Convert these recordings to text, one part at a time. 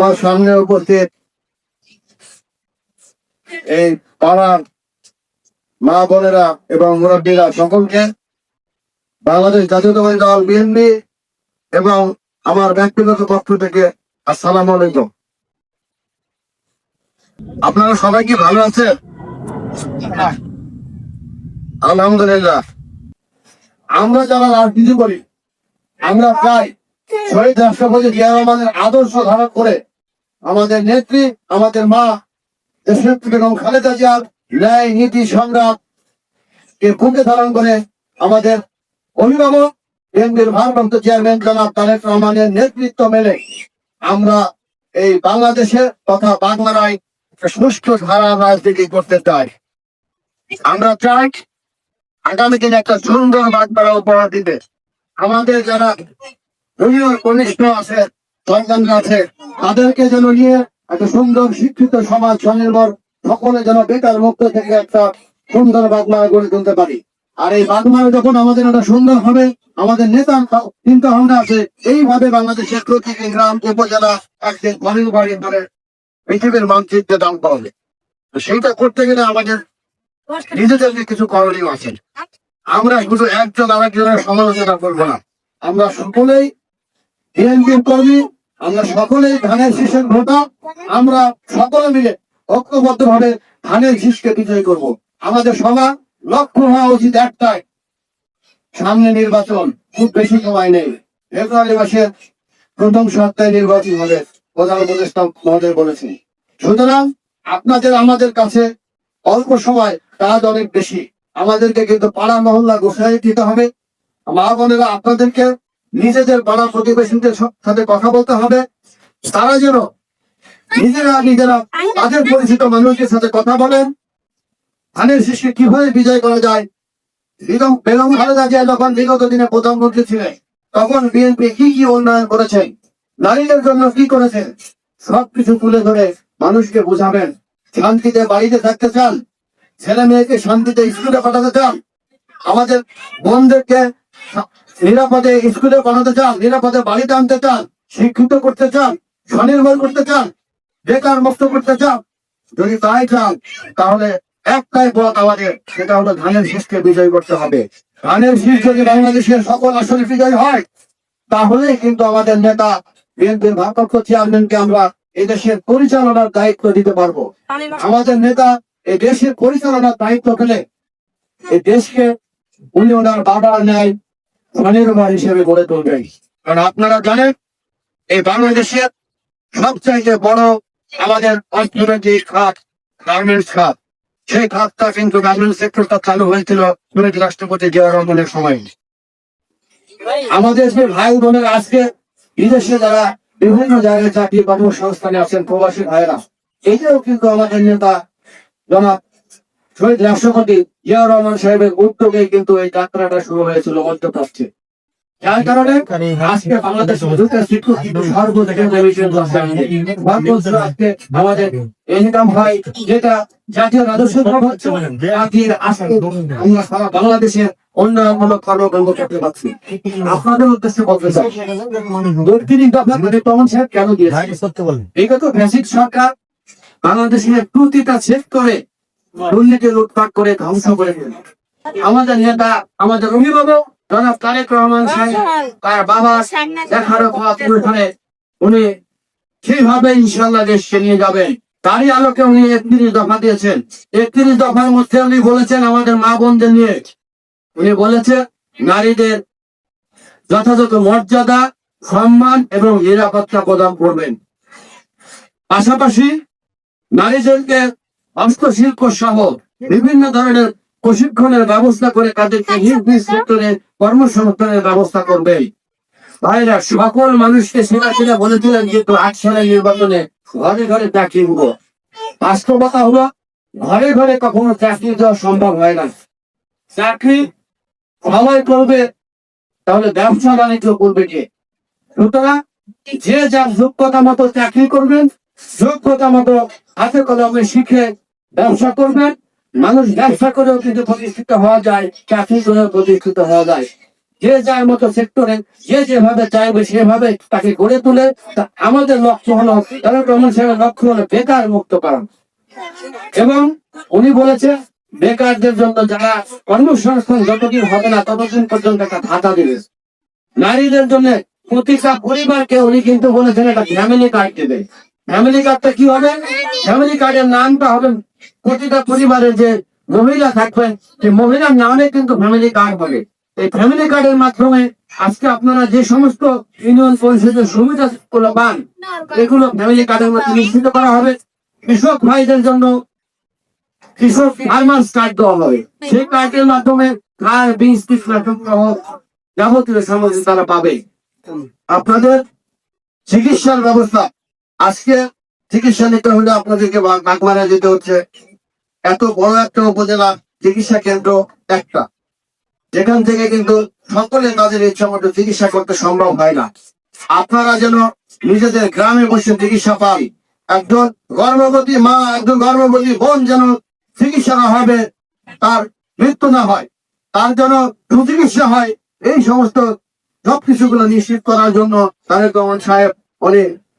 আমার সামনে উপস্থিত এই পাড়ার মা বোনেরা এবং মুরব্বীরা সকলকে বাংলাদেশ জাতীয়তাবাদী দল বিএনপি এবং আমার ব্যক্তিগত পক্ষ থেকে আসসালাম আলাইকুম। আপনারা সবাই কি ভালো আছেন? আলহামদুলিল্লাহ। আমরা যারা রাজনীতি করি, আমরা প্রায় শহীদ রাষ্ট্রপতি জিয়া রহমানের আদর্শ ধারণ করে আমাদের নেত্রী, আমাদের মা বেগম খালেদা জিয়ার ন্যায় নীতি সংগ্রাম কে বুকে ধারণ করে আমাদের অভিভাবক কেন্দ্রের ভারপ্রাপ্ত চেয়ারম্যান জনাব তারেক রহমানের নেতৃত্ব মেনে আমরা এই বাংলাদেশে তথা বাংলায় সুষ্ঠু ধারা রাজনীতি করতে চাই। আমরা চাই আগামী দিনে একটা সুন্দর বাগবাড়া উপহার দিতে। আমাদের যারা জুনিয়র কনিষ্ঠ আছে সন্তানরা আছে। তাদেরকে যেন নিয়ে একটা সুন্দর শিক্ষিত সমাজ স্বনির্ভর, সকলে যেন বেকার মুক্ত থেকে একটা সুন্দর বাগমারা গড়ে তুলতে পারি। আর এই বাগমারা যখন আমাদের একটা সুন্দর হবে, আমাদের নেতা চিন্তা ভাবনা আছে, এইভাবে বাংলাদেশের প্রতিটি গ্রাম, উপজেলা, একদিন ঘরের বাড়ি ধরে পৃথিবীর মানচিত্রে দাম পাবে তো সেইটা করতে গেলে আমাদের নিজেদেরকে কিছু করণীয় আছে। আমরা শুধু একজন আরেকজনের সমালোচনা করব না। আমরা সকলেই বিএনপির কর্মী আমরা সকলেই ধানের শীষের ভোটা। আমরা সকলে মিলে ঐক্যবদ্ধ ভাবে ধানের শীষকে বিজয় করব। আমাদের সবার লক্ষ্য হওয়া উচিত একটাই, সামনে নির্বাচন। খুব বেশি সময় নেই। ফেব্রুয়ারি মাসের প্রথম সপ্তাহে নির্বাচন হবে, প্রধান উপদেষ্টা মহোদয় বলেছেন। সুতরাং আপনাদের আমাদের কাছে অল্প সময়, কাজ অনেক বেশি। আমাদেরকে কিন্তু পাড়া মহল্লা গোসাই দিতে হবে। মা বোনেরা আপনাদেরকে নিজেদের পাড়া প্রতিবেশীদের সাথে কথা বলতে হবে। তারা যেন নিজেরা নিজেরা তাদের পরিচিত মানুষদের সাথে কথা বলেন। ধানের শিশুকে কীভাবে বিজয় করা যায়? বেগম খালেদা জিয়া যখন বিগত দিনে প্রধানমন্ত্রী ছিলেন, তখন বিএনপি কি কি উন্নয়ন করেছেন নারীদের জন্য কি করেছেন সবকিছু তুলে ধরে মানুষকে বুঝাবেন। শান্তিতে বাড়িতে থাকতে চান, ছেলে মেয়েকে শান্তিতে স্কুলে পাঠাতে চান, আমাদের বোনদেরকে নিরাপদে স্কুলে পাঠাতে চান নিরাপদে বাড়িতে আনতে চান শিক্ষিত করতে চান স্বনির্ভর করতে চান বেকার মুক্ত করতে চান যদি তাই চান তাহলে একটাই পথ আমাদের সেটা হলো ধানের শীষকে বিজয় করতে হবে। ধানের শীষ যদি বাংলাদেশের সকল আসনে বিজয় হয় তাহলে কিন্তু আমাদের নেতা বিএনপির ভারপ্রাপ্ত চেয়ারম্যানকে আমরা এই দেশের পরিচালনার দায়িত্ব দিতে পারব। আমাদের নেতা এই দেশের পরিচালনার দায়িত্ব পেলে এই দেশকে উনি ওনার বাবার ন্যায় স্বনির্ভর হিসেবে গড়ে তুলবেন। কারণ আপনারা জানেন, এই বাংলাদেশের সবচাইতে বড় আমাদের অর্থনৈতিক খাত গার্মেন্টস খাত। সেই খাতটা কিন্তু গার্মেন্টস সেক্টরটা চালু হয়েছিল শহীদ রাষ্ট্রপতি জিয়া রহমানের সময়। আমাদের যে ভাই বোনের আজকে বিদেশে যারা বিভিন্ন জায়গায় চাকরি কর্মসংস্থানে আছেন, প্রবাসী ভাইরা এটাও কিন্তু আমাদের নেতা জনাব শহীদ রাষ্ট্রপতি জিয়া রহমান সাহেবের উদ্যোগে কিন্তু এই যাত্রাটা শুরু হয়েছিল মধ্যপ্রাচ্যে। যার কারণে আজকে বাংলাদেশ আমাদের ইনকাম হয় যেটা জাতীয় রাজস্ব ধরা হচ্ছে জাতির আজকে আমরা সারা বাংলাদেশে উন্নয়নমূলক কর্মকাণ্ড করতে পারছি। আপনাদের উদ্দেশ্যে বলতে চাই দক্ষিণ দফা তমন সাহেব কেন দিয়েছে? বিগত সরকার বাংলাদেশের প্রতিটা সেক্টরে দুর্নীতি লুটপাট করে ধ্বংস করে দিল আমাদের নেতা আমাদের অভিভাবক জনাব তারেক রহমান সাহেব তার বাবা দেখার ধরে উনি সেইভাবে ইনশাল্লাহ দেশকে নিয়ে যাবেন? তারই আলোকে উনি একত্রিশ দফা দিয়েছেন। একত্রিশ দফার মধ্যে উনি বলেছেন আমাদের মা বোনদের নিয়ে। উনি বলেছেন নারীদের যথাযথ মর্যাদা সম্মান এবং নিরাপত্তা প্রদান করবেন। পাশাপাশি নারীদেরকে হস্তশিল্প সহ বিভিন্ন ধরনের প্রশিক্ষণের ব্যবস্থা করে তাদেরকে নিজ নিজ সেক্টরে কর্মসংস্থানের ব্যবস্থা করবে। ভাইরা সকল মানুষকে সেরা সেরা বলেছিলেন যেহেতু আট সালের নির্বাচনে ঘরে ঘরে চাকরি দিব। বাস্তবতা হলো ঘরে ঘরে কখনো চাকরি দেওয়া সম্ভব হয় না। চাকরি সবাই করবে তাহলে ব্যবসা বাণিজ্য করবে কে? সুতরাং যে যার যোগ্যতা মতো চাকরি করবেন যোগ্যতা মতো হাতে কলমে শিখে ব্যবসা করবেন। মানুষ ব্যবসা করেও কিন্তু প্রতিষ্ঠিত হওয়া যায়, চাকরি করেও প্রতিষ্ঠিত হওয়া যায়। যে যার মতো সেক্টরে, যে যেভাবে চাইবে সেভাবে তাকে গড়ে তুলে। আমাদের লক্ষ্য হলো রহমান লক্ষ্য হলো বেকার মুক্ত করা। এবং উনি বলেছে, বেকারদের জন্য যারা কর্মসংস্থান যতদিন হবে না, ততদিন পর্যন্ত একটা ভাতা দিবে। নারীদের জন্য প্রতিটা পরিবারকে উনি কিন্তু বলেছেন, একটা ফ্যামিলি কার্ড দেবে। ফ্যামিলি কার্ডটা কি হবে? ফ্যামিলি কার্ডের নামটা হবে প্রতিটা পরিবারে যে মহিলা থাকবেন সেই মহিলার নামে কিন্তু ফ্যামিলি কার্ড হবে। এই ফ্যামিলি কার্ডের মাধ্যমে আজকে আপনারা যে সমস্ত ইউনিয়ন পরিষদের সুবিধা গুলো পান এগুলো ফ্যামিলি কার্ডের মধ্যে নিশ্চিত করা হবে। কৃষক ভাইদের জন্য কৃষক ফার্মার্স কার্ড দেওয়া হবে। সেই কার্ডের মাধ্যমে সার বীজ কীটনাশক সহ যাবতীয় সামগ্রী তারা পাবে। আপনাদের চিকিৎসার ব্যবস্থা আজকে চিকিৎসা নিতে হলে আপনাদেরকে বাগ- বাগমারা যেতে হচ্ছে। এত বড় একটা উপজেলা চিকিৎসা কেন্দ্র একটা। যেখান থেকে কিন্তু সকলে তাদের ইচ্ছা মতো চিকিৎসা করতে সম্ভব হয় না। আপনারা যেন নিজেদের গ্রামে বসে চিকিৎসা পান। একজন গর্ভবতী মা, একজন গর্ভবতী বোন যেন চিকিৎসা না হবে, তার মৃত্যু না হয়, তার যেন সুচিকিৎসা হয়, এই সমস্ত সবকিছুগুলো নিশ্চিত করার জন্য তারেক রহমান সাহেব অনেক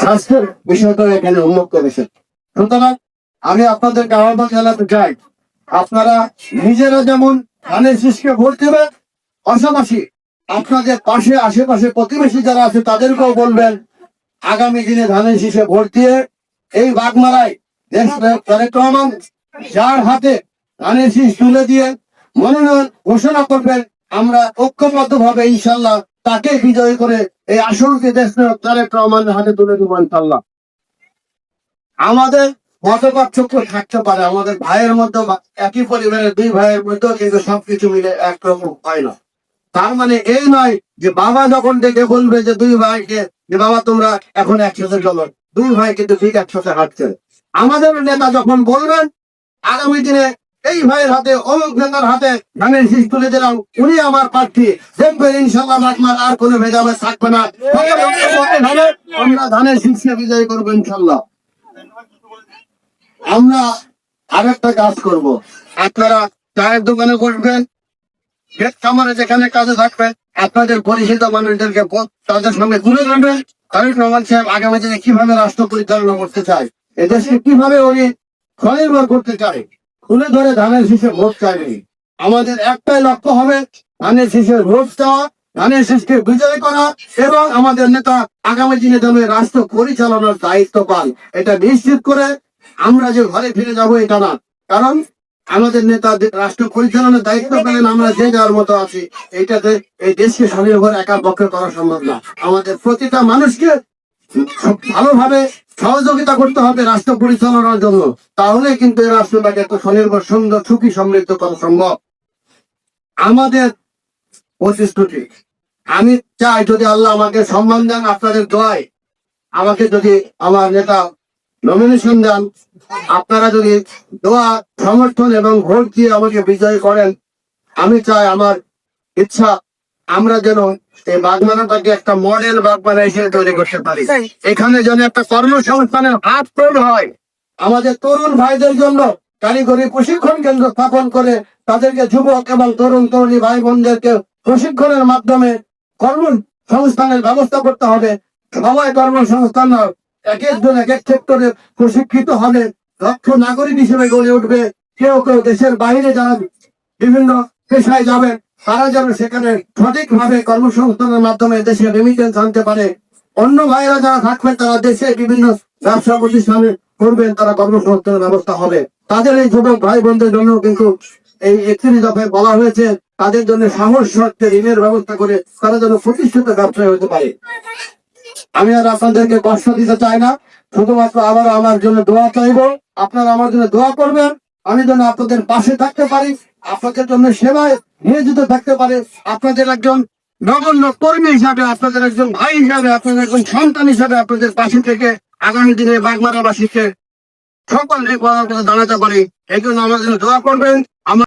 স্বাস্থ্যের বিষয়টা এখানে উন্মুক্ত করেছেন সুতরাং আমি আপনাদেরকে আহ্বান জানাতে চাই, আপনারা নিজেরা যেমন ধানের শীষকে ভোট দেবেন, পাশাপাশি আপনাদের পাশে, আশেপাশে প্রতিবেশী যারা আছে তাদেরকেও বলবেন, আগামী দিনে ধানের শীষে ভোট দিয়ে এই বাগমারায় দেশ নায়ক রহমান যার হাতে ধানের শীষ তুলে দিয়ে মনোনয়ন ঘোষণা করবেন, আমরা ঐক্যবদ্ধ ভাবে ইনশাল্লাহ তাকে বিজয় করে এই আসনকে দেশ হাতে তুলে দেবো ইনশাল্লাহ আমাদের মত পার্থক্য থাকতে পারে, আমাদের ভাইয়ের মধ্যে একই পরিবারের দুই ভাইয়ের মধ্যেও কিন্তু সবকিছু মিলে একরকম হয় না। তার মানে এই নয় যে বাবা যখন ডেকে বলবে যে দুই ভাইকে, যে বাবা তোমরা এখন একসাথে চলো, দুই ভাই কিন্তু ঠিক একসাথে হাঁটছে। আমাদের নেতা যখন বলবেন, আগামী দিনে এই ভাইয়ের হাতে, অমুক নেতার হাতে ধানের শীষ তুলে দিলাম। উনি আমার প্রার্থী। দেখবেন ইনশাল্লাহ আপনার আর কোনো ভেদাভেদ থাকবে না। আমরা ধানের শীষকে বিজয় করব ইনশাল্লাহ আমরা আরেকটা কাজ করব। আপনারা চায়ের দোকানে বসবেন, গেট কামারে যেখানে কাজে থাকবেন, আপনাদের পরিচিত মানুষদেরকে তাদের সঙ্গে তুলে ধরবেন তারেক রহমান সাহেব আগামী দিনে কীভাবে রাষ্ট্র পরিচালনা করতে চায়, এদেশকে কীভাবে উনি স্বনির্ভর করতে চায় তুলে ধরে ধানের শীষে ভোট চাইবে। আমাদের একটাই লক্ষ্য হবে ধানের শীষের ভোট চাওয়া, ধানের শীষকে বিজয় করা এবং আমাদের নেতা আগামী দিনে যেন রাষ্ট্র পরিচালনার দায়িত্ব পান। এটা নিশ্চিত করে আমরা যে ঘরে ফিরে যাব এটা না। কারণ আমাদের নেতা রাষ্ট্র পরিচালনার দায়িত্ব পেলেন, আমরা যে যাওয়ার মতো আছি এইটাতে এই দেশকে স্বনির্ভর একার পক্ষে করা সম্ভব না। আমাদের প্রতিটা মানুষকে ভালোভাবে সহযোগিতা করতে হবে রাষ্ট্র পরিচালনার জন্য। তাহলে কিন্তু এই রাষ্ট্রটাকে এত স্বনির্ভর, সুন্দর, সুখী, সমৃদ্ধ করা সম্ভব। আমাদের প্রতিশ্রুতি আমি চাই যদি আল্লাহ আমাকে সম্মান দেন, আপনাদের দোয়ায়। আমাকে যদি আমার নেতা নমিনেশন দেন, আপনারা যদি দোয়া, সমর্থন এবং ভোট দিয়ে আমাকে বিজয় করেন, আমি চাই আমার ইচ্ছা আমরা যেন এই বাগমানাটাকে একটা মডেল বাগমানা হিসেবে তৈরি করতে পারি। এখানে যেন একটা কর্মসংস্থানের হাত তৈরি হয়। আমাদের তরুণ ভাইদের জন্য কারিগরি প্রশিক্ষণ কেন্দ্র স্থাপন করে তাদেরকে যুবক এবং তরুণ তরুণী ভাই বোনদেরকে প্রশিক্ষণের মাধ্যমে কর্মসংস্থানের ব্যবস্থা করতে হবে। সবাই কর্মসংস্থান এক একজন এক এক সেক্টরে প্রশিক্ষিত হবে দক্ষ নাগরিক হিসেবে গড়ে উঠবে। কেউ কেউ দেশের বাইরে যারা বিভিন্ন পেশায় যাবে তারা যেন সেখানে সঠিকভাবে কর্মসংস্থানের মাধ্যমে দেশে রেমিটেন্স আনতে পারে। অন্য ভাইরা যারা থাকবে তারা দেশে বিভিন্ন ব্যবসা প্রতিষ্ঠানে করবেন, তারা কর্মসংস্থানের ব্যবস্থা হবে। তাদের এই যুবক ভাই বোনদের জন্য কিন্তু এই একত্রিশ দফায় বলা হয়েছে, তাদের জন্য সাহস শর্তে ঋণের ব্যবস্থা করে তারা যেন প্রতিষ্ঠিত ব্যবসায় হতে পারে। আমি আর আপনাদেরকে কষ্ট দিতে চাই না, শুধুমাত্র আবার আমার জন্য দোয়া চাইব। আপনারা আমার জন্য দোয়া করবেন, আমি যেন আপনাদের পাশে থাকতে পারি। আপনাদের জন্য সেবায় নিয়োজিত থাকতে পারে। আপনাদের একজন নগণ্য কর্মী হিসাবে, আপনাদের একজন ভাই হিসাবে, আপনাদের একজন সন্তান হিসাবে আপনাদের পাশে থেকে আগামী দিনে বাগমারাবাসীকে সকল দাঁড়াতে পারি। এই জন্য আমাদের দোয়া করবেন।